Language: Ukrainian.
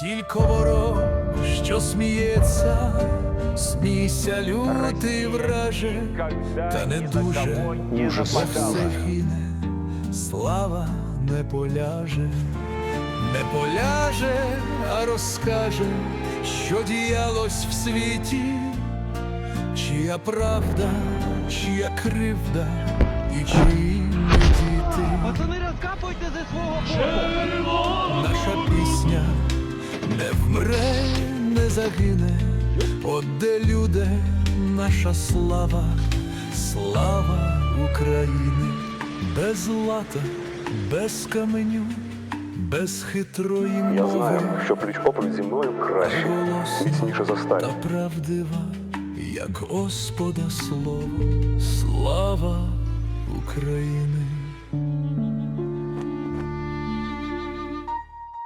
Тільки ворог, що сміється, смійся, лютий враже, та не дуже, все гине, слава не поляже, не поляже, а розкаже, що діялось в світі, чия правда, чия кривда і чиї діти. Пацани, розкапуйте зі свого боку. Не вмре, не загине, от де люди, наша слава, слава України, без лата, без каменю, без хитрої Я знаю, що пліч опліч зі мною краще, міцніше за сталь. та правдива, як Господа слово, слава України.